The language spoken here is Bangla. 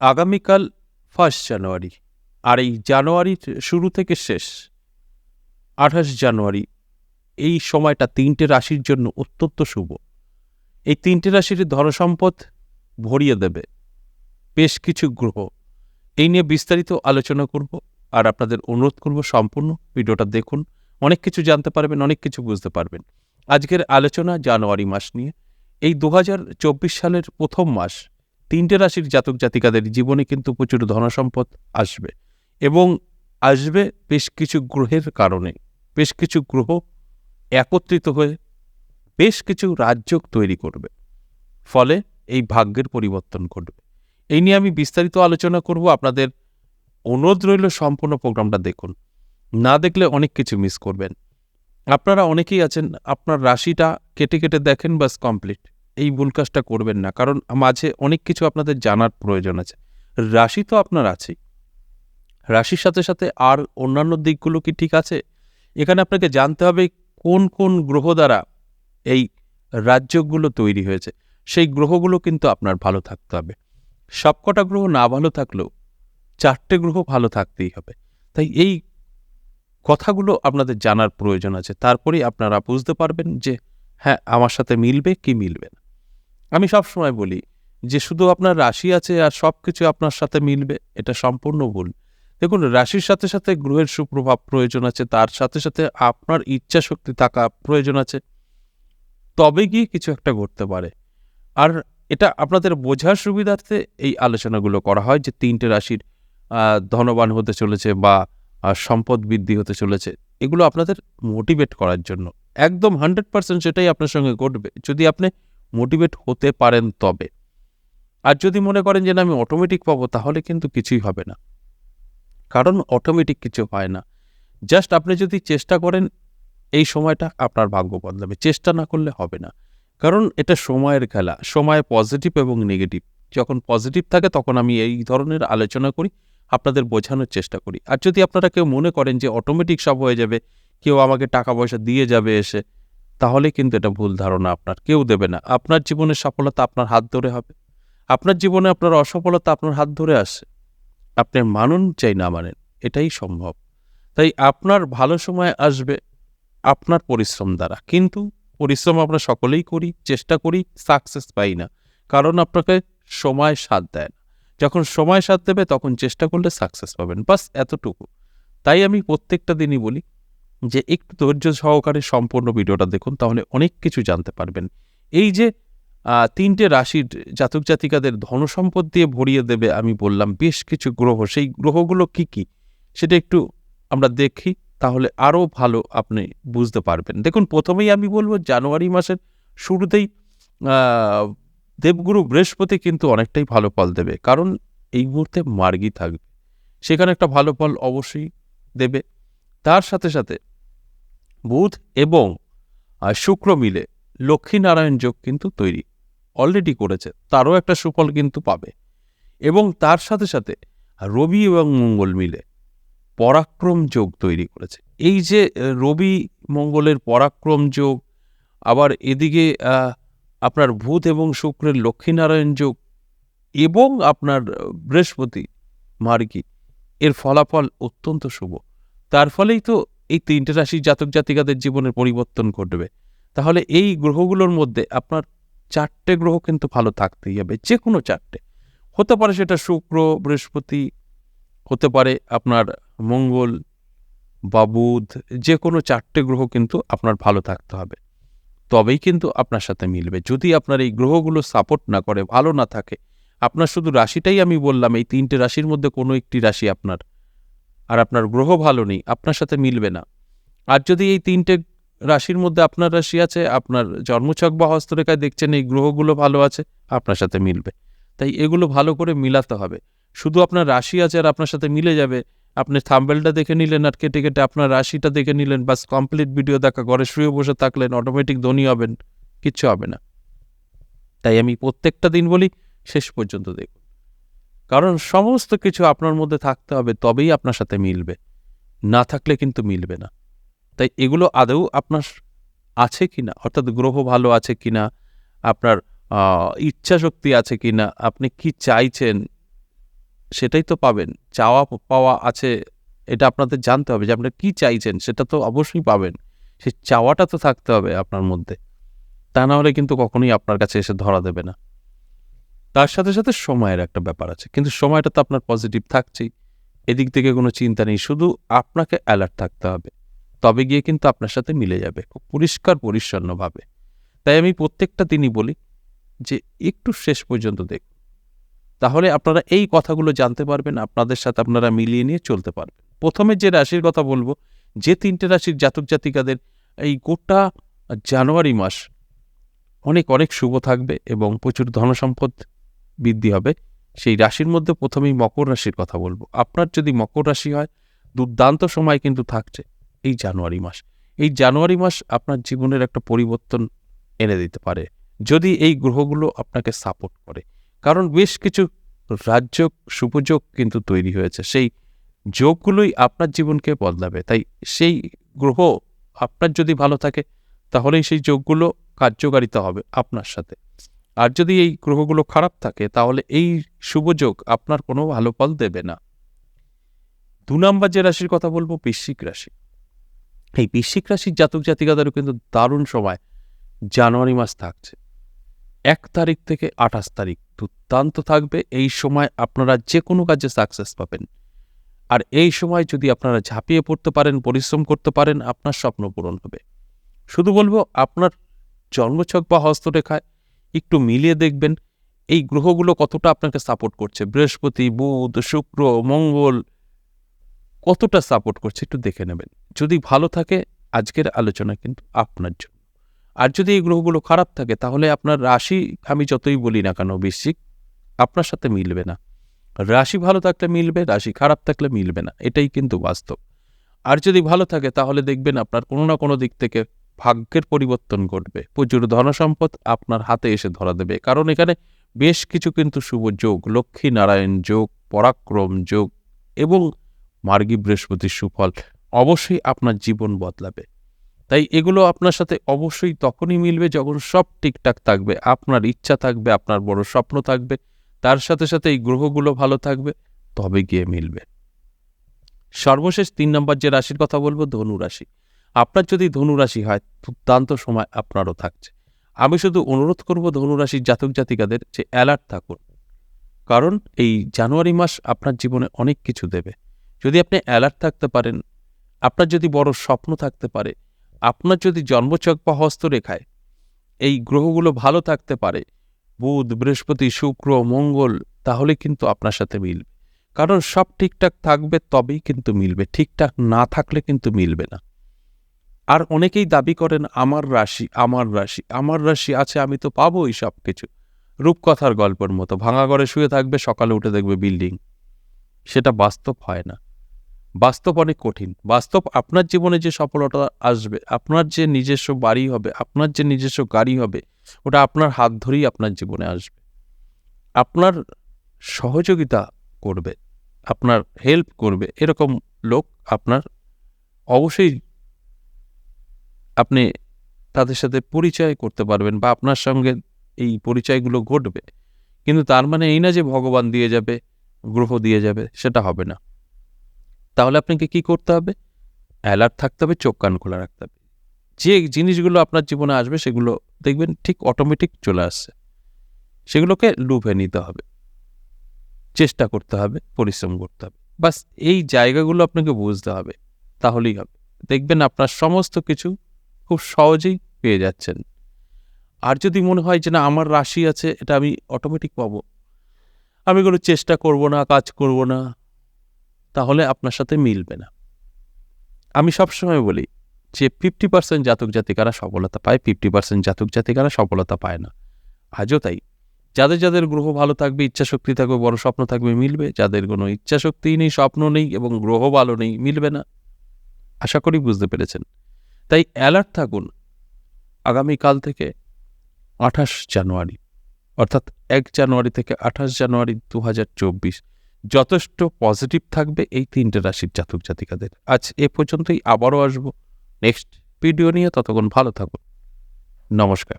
আগামীকাল ফার্স্ট জানুয়ারি আর এই জানুয়ারির শুরু থেকে শেষ। আঠাশ জানুয়ারি এই সময়টা তিনটে রাশির জন্য অত্যন্ত শুভ। এই তিনটে রাশির ধনসম্পদ ভরিয়ে দেবে। বেশ কিছু গ্রহ। এই নিয়ে বিস্তারিত আলোচনা করব আর আপনাদের অনুরোধ করব সম্পূর্ণ ভিডিওটা দেখুন। অনেক কিছু জানতে পারবেন, অনেক কিছু বুঝতে পারবেন। আজকের আলোচনা জানুয়ারি মাস নিয়ে। এই দু হাজার চব্বিশ সালের প্রথম মাস তিনটে রাশির জাতক জাতিকাদের জীবনে কিন্তু প্রচুর ধনসম্পদ আসবে এবং আসবে বেশ কিছু গ্রহের কারণে। বেশ কিছু গ্রহ একত্রিত হয়ে বেশ কিছু রাজ্য তৈরি করবে। ফলে এই ভাগ্যের পরিবর্তন ঘটবে। এই নিয়ে আমি বিস্তারিত আলোচনা করব। আপনাদের অনুরোধ রইল সম্পূর্ণ প্রোগ্রামটা দেখুন। না দেখলে অনেক কিছু মিস করবেন। আপনারা অনেকেই আছেন, আপনার রাশিটা কেটে কেটে দেখেন, বাস কমপ্লিট। এই ভুল কাজটা করবেন না। কারণ মাঝে অনেক কিছু আপনাদের জানার প্রয়োজন আছে। রাশি তো আপনার আছেই। রাশির সাথে সাথে আর অন্যান্য দিকগুলো কি ঠিক আছে? এখানে আপনাকে জানতে হবে কোন কোন গ্রহ দ্বারা এই রাজ্যগুলো তৈরি হয়েছে। সেই গ্রহগুলো কিন্তু আপনার ভালো থাকতে হবে। সবকটা গ্রহ না ভালো থাকলেও চারটে গ্রহ ভালো থাকতেই হবে। তাই এই কথাগুলো আপনাদের জানার প্রয়োজন আছে। তারপরেই আপনারা বুঝতে পারবেন যে হ্যাঁ আমার সাথে মিলবে কি মিলবে না। আমি সব সময় বলি যে শুধু আপনার রাশি আছে আর সব কিছু আপনার সাথে মিলবে, এটা সম্পূর্ণ ভুল। দেখুন, রাশির সাথে সাথে গ্রহের সুপ্রভাব প্রয়োজন আছে, তার সাথে সাথে আপনার ইচ্ছা শক্তি থাকা প্রয়োজন আছে। তবে গিয়ে কিছু একটা ঘটতে পারে। আর এটা আপনাদের বোঝার সুবিধার্থে এই আলোচনাগুলো করা হয় যে তিনটে রাশির ধনবান হতে চলেছে বা সম্পদ বৃদ্ধি হতে চলেছে। এগুলো আপনাদের মোটিভেট করার জন্য। একদম হান্ড্রেড পার্সেন্ট সেটাই আপনার সঙ্গে ঘটবে। যদি আপনি মোটিভেট হতে পারেন তবে। আর যদি মনে করেন যে না, আমি অটোমেটিক পাবো, তাহলে কিন্তু কিছুই হবে না। কারণ অটোমেটিক কিছু হয় না। জাস্ট আপনি যদি চেষ্টা করেন, এই সময়টা আপনার ভাগ্য বদলাবে। চেষ্টা না করলে হবে না। কারণ এটা সময়ের খেলা। সময় পজিটিভ এবং নেগেটিভ যখন পজিটিভ থাকে, তখন আমি এই ধরনের আলোচনা করি, আপনাদের বোঝানোর চেষ্টা করি। আর যদি আপনারা কেউ মনে করেন যে অটোমেটিক সব হয়ে যাবে, কেউ আমাকে টাকা পয়সা দিয়ে যাবে এসে তাহলে কিন্তু এটা ভুল ধারণা আপনার। কেউ দেবে না। আপনার জীবনের সফলতা আপনার হাত ধরে হবে। আপনার জীবনে আপনার অসফলতা আপনার হাত ধরে আসে। আপনি মানুন চাই না মানেন। এটাই সম্ভব। তাই আপনার ভালো সময় আসবে আপনার পরিশ্রম দ্বারা। কিন্তু পরিশ্রম আমরা সকলেই করি, চেষ্টা করি সাকসেস পাই না। কারণ আপনাকে সময় সাথ দেয় না। যখন সময় সাথ দেবে, তখন চেষ্টা করলে সাকসেস পাবেন। বাস এতটুকু। তাই আমি প্রত্যেকটা দিনই বলি যে একটু ধৈর্য সহকারে সম্পূর্ণ ভিডিওটা দেখুন, তাহলে অনেক কিছু জানতে পারবেন। এই যে তিনটে রাশির জাতক জাতিকাদের ধনসম্পদ দিয়ে ভরিয়ে দেবে আমি বললাম, বেশ কিছু গ্রহ। সেই গ্রহগুলো কি কি? সেটা একটু আমরা দেখি, তাহলে আরও ভালো আপনি বুঝতে পারবেন। দেখুন, প্রথমেই আমি বলব, জানুয়ারি মাসের শুরুতেই দেবগুরু বৃহস্পতি কিন্তু অনেকটাই ভালো ফল দেবে। কারণ এই মুহূর্তে মার্গি থাকবে। সেখানে একটা ভালো ফল অবশ্যই দেবে। তার সাথে সাথে বুধ এবং শুক্র মিলে। লক্ষ্মীনারায়ণ যোগ কিন্তু তৈরি। অলরেডি করেছে। তারও একটা সুফল কিন্তু পাবে। এবং তার সাথে সাথে রবি এবং মঙ্গল মিলে পরাক্রম যোগ তৈরি করেছে। এই যে রবি, মঙ্গলের পরাক্রম যোগ, আবার এদিকে আপনার ভূত এবং শুক্রের লক্ষ্মীনারায়ণ যোগ এবং আপনার বৃহস্পতি, মার্গী, এর ফলাফল অত্যন্ত শুভ। তার ফলেই তো এই তিনটে রাশি জাতক জাতিকাদের জীবনের পরিবর্তন ঘটবে। তাহলে এই গ্রহগুলোর মধ্যে আপনার চারটে গ্রহ কিন্তু ভালো থাকতেই হবে যে কোনো চারটে। হতে পারে সেটা শুক্র, বৃহস্পতি, হতে পারে আপনার মঙ্গল, বা বুধ যে কোনো চারটে গ্রহ কিন্তু আপনার ভালো থাকতে হবে। তবেই কিন্তু আপনার সাথে মিলবে। যদি আপনার এই গ্রহগুলো সাপোর্ট না করে, ভালো না থাকে, আপনার শুধু রাশিটাই আমি বললাম, এই তিনটে রাশির মধ্যে কোনো একটি রাশি আপনার আর আপনার গ্রহ ভালো নেই, আপনার সাথে মিলবে না। আর যদি এই তিনটে রাশির মধ্যে আপনার রাশি আছে, আপনার জন্মছক বা হস্তরেখায় দেখছেন এই গ্রহগুলো ভালো আছে, আপনার সাথে মিলবে। তাই এগুলো ভালো করে মিলাতে হবে। শুধু আপনার রাশি আছে আর আপনার সাথে মিলে যাবে, আপনি থাম্বেলটা দেখে নিলেন আর কেটে কেটে আপনার রাশিটা দেখে নিলেন, বাস কমপ্লিট ভিডিও দেখা, ঘরে শুয়ে বসে থাকলেন অটোমেটিক ধনী হবেন, কিচ্ছু হবে না। তাই আমি প্রত্যেকটা দিন বলি, শেষ পর্যন্ত দেখুন। কারণ সমস্ত কিছু আপনার মধ্যে থাকতে হবে, তবেই আপনার সাথে মিলবে। না থাকলে কিন্তু মিলবে না। তাই এগুলো আদৌ আপনার আছে কি না অর্থাৎ গ্রহ ভালো আছে কি না আপনার ইচ্ছা শক্তি আছে কি না আপনি কি চাইছেন? সেটাই তো পাবেন। চাওয়া পাওয়া আছে, এটা আপনাদের জানতে হবে যে আপনারা কী চাইছেন, সেটা তো অবশ্যই পাবেন। সে চাওয়াটা তো থাকতে হবে আপনার মধ্যে। তা না হলে কিন্তু কখনোই আপনার কাছে এসে ধরা দেবে না। তার সাথে সাথে সময়ের একটা ব্যাপার আছে। কিন্তু সময়টা তো আপনার পজিটিভ থাকছেই। এদিক থেকে কোনো চিন্তা নেই, শুধু আপনাকে অ্যালার্ট থাকতে হবে। তবে গিয়ে কিন্তু আপনার সাথে মিলে যাবে, খুব পরিষ্কার পরিচ্ছন্নভাবে। তাই আমি প্রত্যেকটা দিনই বলি যে, একটু শেষ পর্যন্ত দেখুন তাহলে আপনারা এই কথাগুলো জানতে পারবেন, আপনাদের সাথে আপনারা মিলিয়ে নিয়ে চলতে পারবেন। প্রথমে যে রাশির কথা বলব, যে তিনটে রাশির জাতক জাতিকাদের, এই গোটা জানুয়ারি মাস অনেক অনেক শুভ থাকবে এবং প্রচুর ধনসম্পদ বৃদ্ধি হবে, সেই রাশির মধ্যে প্রথমেই মকর রাশির কথা বলব। আপনার যদি মকর রাশি হয়, দুর্দান্ত সময় কিন্তু থাকছে এই জানুয়ারি মাস। এই জানুয়ারি মাস আপনার জীবনের একটা পরিবর্তন এনে দিতে পারে, যদি এই গ্রহগুলো আপনাকে সাপোর্ট করে। কারণ বেশ কিছু রাজ্য শুভযোগ কিন্তু তৈরি হয়েছে, সেই যোগগুলোই আপনার জীবনকে বদলাবে। তাই সেই গ্রহ আপনার যদি ভালো থাকে, তাহলেই সেই যোগগুলো কার্যকারিতা হবে আপনার সাথে। আর যদি এই গ্রহগুলো খারাপ থাকে, তাহলে এই শুভযোগ আপনার কোনো ভালো ফল দেবে না। দু নম্বর যে রাশির কথা বলব, বৃশ্চিক রাশি। এই বৃশ্চিক রাশির জাতক জাতিকাদেরও কিন্তু দারুণ সময় জানুয়ারি মাস থাকছে। এক তারিখ থেকে আঠাশ তারিখ দুর্দান্ত থাকবে। এই সময় আপনারা যে কোনো কাজে সাকসেস পাবেন। আর এই সময় যদি আপনারা ঝাঁপিয়ে পড়তে পারেন, পরিশ্রম করতে পারেন, আপনার স্বপ্ন পূরণ হবে। শুধু বলব, আপনার জন্মছক বা হস্তরেখায় একটু মিলিয়ে দেখবেন এই গ্রহগুলো কতটা আপনাকে সাপোর্ট করছে। বৃহস্পতি, বুধ, শুক্র, মঙ্গল কতটা সাপোর্ট করছে একটু দেখে নেবেন। যদি ভালো থাকে আজকের আলোচনা কিন্তু আপনার জন্য। আর যদি এই গ্রহগুলো খারাপ থাকে তাহলে আপনার রাশি আমি যতই বলি না কেন বৃশ্চিক, আপনার সাথে মিলবে না। রাশি ভালো থাকলে মিলবে, রাশি খারাপ থাকলে মিলবে না। এটাই কিন্তু বাস্তব। আর যদি ভালো থাকে তাহলে দেখবেন আপনার কোনো না কোনো দিক থেকে ভাগ্যের পরিবর্তন ঘটবে। প্রচুর ধনসম্পদ আপনার হাতে এসে ধরা দেবে। কারণ এখানে বেশ কিছু কিন্তু শুভ যোগ, লক্ষ্মী নারায়ণ যোগ, পরাক্রম যোগ এবং মার্গী বৃহস্পতির সুফল অবশ্যই আপনার জীবন বদলাবে। তাই এগুলো আপনার সাথে অবশ্যই তখনই মিলবে যখন সব ঠিকঠাক থাকবে, আপনার ইচ্ছা থাকবে, আপনার বড় স্বপ্ন থাকবে, তার সাথে সাথে এই গ্রহগুলো ভালো থাকবে, তবে গিয়ে মিলবে। সর্বশেষ তিন নম্বর যে রাশির কথা বলব, ধনু রাশি। আপনার যদি ধনুরাশি হয়, দুর্দান্ত সময় আপনারও থাকছে। আমি শুধু অনুরোধ করব ধনুরাশির জাতক জাতিকাদের যে অ্যালার্ট থাকুন। কারণ এই জানুয়ারি মাস আপনার জীবনে অনেক কিছু দেবে। যদি আপনি অ্যালার্ট থাকতে পারেন, আপনার যদি বড় স্বপ্ন থাকতে পারে, আপনার যদি জন্মচক বা হস্তরেখায় এই গ্রহগুলো ভালো থাকতে পারে, বুধ, বৃহস্পতি, শুক্র, মঙ্গল, তাহলে কিন্তু আপনার সাথে মিলবে। কারণ সব ঠিকঠাক থাকবে তবেই কিন্তু মিলবে, ঠিকঠাক না থাকলে কিন্তু মিলবে না। আর অনেকেই দাবি করেন, আমার রাশি আমার রাশি আমার রাশি আছে, আমি তো পাবোই সব কিছু রূপকথার গল্পের মতো। ভাঙা ঘরে শুয়ে থাকবে, সকালে উঠে দেখবে বিল্ডিং। সেটা বাস্তব হয় না। বাস্তব অনেক কঠিন। বাস্তব আপনার জীবনে যে সফলতা আসবে, আপনার যে নিজস্ব বাড়ি হবে, আপনার যে নিজস্ব গাড়ি হবে, ওটা আপনার হাত ধরেই আপনার জীবনে আসবে। আপনার সহযোগিতা করবে, আপনার হেল্প করবে, এরকম লোক আপনার অবশ্যই আপনি তাদের সাথে পরিচয় করতে পারবেন বা আপনার সঙ্গে এই পরিচয়গুলো ঘটবে। কিন্তু তার মানে এই না যে ভগবান দিয়ে যাবে, গ্রহ দিয়ে যাবে, সেটা হবে না। তাহলে আপনাকে কি করতে হবে? অ্যালার্ট থাকতে হবে, চোখ কান খোলা রাখতে হবে। যে জিনিসগুলো আপনার জীবনে আসবে, সেগুলো দেখবেন ঠিক অটোমেটিক চলে আসছে। সেগুলোকে লুভে নিতে হবে। চেষ্টা করতে হবে, পরিশ্রম করতে হবে। বাস এই জায়গাগুলো আপনাকে বুঝতে হবে, তাহলেই হবে। দেখবেন আপনার সমস্ত কিছু খুব সহজেই পেয়ে যাচ্ছেন। আর যদি মনে হয় যে না, আমার রাশি আছে, এটা আমি অটোমেটিক পাবো। আমি কোনো চেষ্টা করব না, কাজ করব না, তাহলে আপনার সাথে মিলবে না। আমি সবসময় বলি যে ফিফটি পার্সেন্ট জাতক জাতিকারা সফলতা পায় ফিফটি পার্সেন্ট জাতক জাতিকারা সফলতা পায় না। আজও তাই। যাদের যাদের গ্রহ ভালো থাকবে, ইচ্ছাশক্তি থাকবে, বড় স্বপ্ন থাকবে, মিলবে। যাদের কোনো ইচ্ছাশক্তি নেই, স্বপ্ন নেই এবং গ্রহ ভালো নেই, মিলবে না। আশা করি বুঝতে পেরেছেন। তাই অ্যালার্ট থাকুন আগামীকাল থেকে আঠাশ জানুয়ারি, অর্থাৎ এক জানুয়ারি থেকে আঠাশ জানুয়ারি দু হাজার চব্বিশ। যথেষ্ট পজিটিভ থাকবে এই তিনটে রাশির জাতক জাতিকাদের। আজ এ পর্যন্তই, আবারও আসব নেক্সট ভিডিও নিয়ে, ততক্ষণ ভালো থাকুন। নমস্কার।